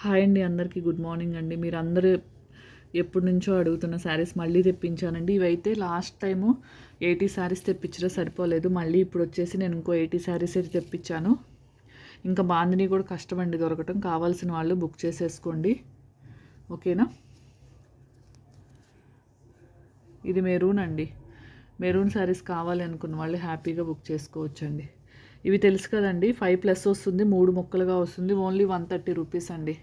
Hi అండి అందరికీ good morning అండి. మీరు అందరూ ఎప్పటి నుంచో అడుగుతున్న శారీస్ మళ్ళీ తెప్పించానండి. ఇవైతే లాస్ట్ టైము ఎయిటీ శారీస్ తెప్పించడం సరిపోలేదు. మళ్ళీ ఇప్పుడు వచ్చేసి నేను ఇంకో ఎయిటీ శారీస్ అయితే తెప్పించాను. ఇంకా బాందిని కూడా కష్టమండి దొరకటం. కావాల్సిన వాళ్ళు బుక్ చేసేసుకోండి. ఓకేనా? ఇది మెరూన్ అండి. మెరూన్ శారీస్ కావాలి అనుకున్న వాళ్ళు హ్యాపీగా బుక్ చేసుకోవచ్చండి. ఇవి తెలుసు కదండి. ఫైవ్ ప్లస్ వస్తుంది మూడు ముక్కలుగా వస్తుంది. ఓన్లీ వన్ థర్టీ రూపీస్ అండి.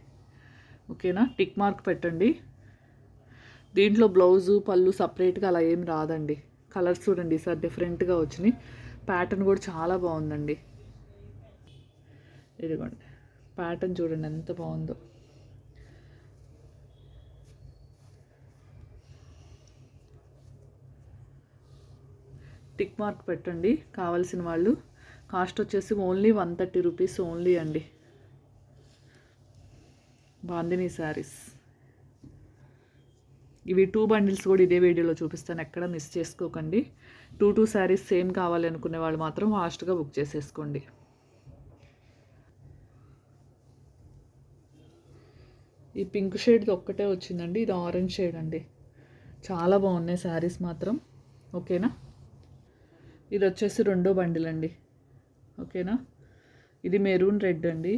ఓకేనా? టిక్ మార్క్ పెట్టండి. దీంట్లో బ్లౌజు పళ్ళు సపరేట్గా అలా ఏం రాదండి. కలర్స్ చూడండి సార్ డిఫరెంట్గా వచ్చినాయి. ప్యాటర్న్ కూడా చాలా బాగుందండి. ఇదిగోండి. ప్యాటర్న్ చూడండి ఎంత బాగుందో. టిక్ మార్క్ పెట్టండి. కావాల్సిన వాళ్ళు కాస్ట్ వచ్చేసి only one thirty rupees only అండి. బాందిని శారీస్. ఇవి టూ బండిల్స్ కూడా ఇదే వీడియోలో చూపిస్తాను. ఎక్కడ మిస్ చేసుకోకండి. టూ టూ శారీస్ సేమ్ కావాలి అనుకునే వాళ్ళు మాత్రం ఫాస్ట్గా బుక్ చేసేసుకోండి. ఈ పింక్ షేడ్ ఒక్కటే వచ్చిందండి. ఇది ఆరెంజ్ షేడ్ అండి. చాలా బాగున్నాయి శారీస్ మాత్రం. ఓకేనా? ఇది వచ్చేసి రెండో బండిల్ అండి. ఓకేనా? ఇది మెరూన్ రెడ్ అండి.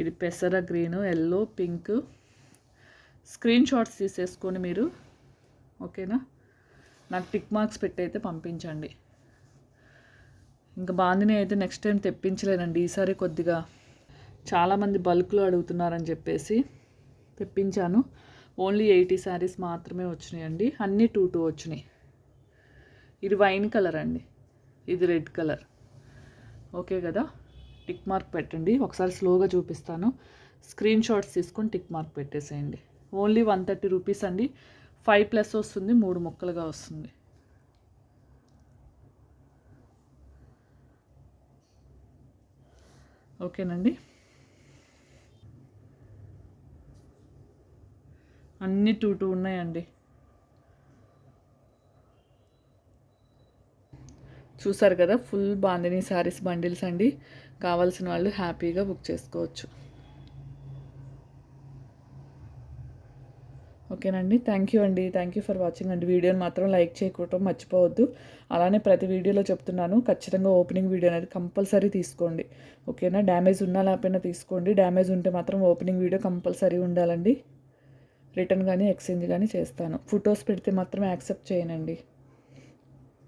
ఇది పెసర green yellow pink. Screen shots తీసేసుకొని మీరు ఓకేనా? నాకు టిక్ మార్క్స్ పెట్టయితే పంపించండి. ఇంకా బాందిని అయితే నెక్స్ట్ టైం తెప్పించలేనండి. ఈసారి కొద్దిగా చాలామంది బల్క్లో అడుగుతున్నారని చెప్పేసి తెప్పించాను. ఓన్లీ ఎయిటీ శారీస్ మాత్రమే వచ్చినాయండి. అన్నీ టూ టూ వచ్చినాయి. ఇది వైన్ కలర్ అండి. ఇది రెడ్ కలర్. ఓకే కదా? టిక్ మార్క్ పెట్టండి. ఒకసారి స్లోగా చూపిస్తాను. స్క్రీన్ షాట్స్ తీసుకొని టిక్ మార్క్ పెట్టేసేయండి. ఓన్లీ వన్ థర్టీ రూపీస్ అండి. ఫైవ్ ప్లస్ వస్తుంది మూడు ముక్కలుగా వస్తుంది. ఓకేనండి? అన్నీ టూ టూ ఉన్నాయండి. చూసారు కదా ఫుల్ బాందిని శారీస్ బండిల్స్ అండి. కావాల్సిన వాళ్ళు హ్యాపీగా బుక్ చేసుకోవచ్చు. ఓకేనండి. థ్యాంక్ యూ అండి. థ్యాంక్ యూ ఫర్ వాచింగ్ అండి. వీడియోని మాత్రం లైక్ చేయకపోవటం మర్చిపోవద్దు. అలానే ప్రతి వీడియోలో చెప్తున్నాను ఖచ్చితంగా ఓపెనింగ్ వీడియో అనేది కంపల్సరీ తీసుకోండి. ఓకేనా? డ్యామేజ్ ఉన్నా లేకపోయినా తీసుకోండి. డ్యామేజ్ ఉంటే మాత్రం ఓపెనింగ్ వీడియో కంపల్సరీ ఉండాలండి. రిటర్న్ కానీ ఎక్స్చేంజ్ కానీ చేస్తాను. ఫొటోస్ పెడితే మాత్రం యాక్సెప్ట్ చేయనండి.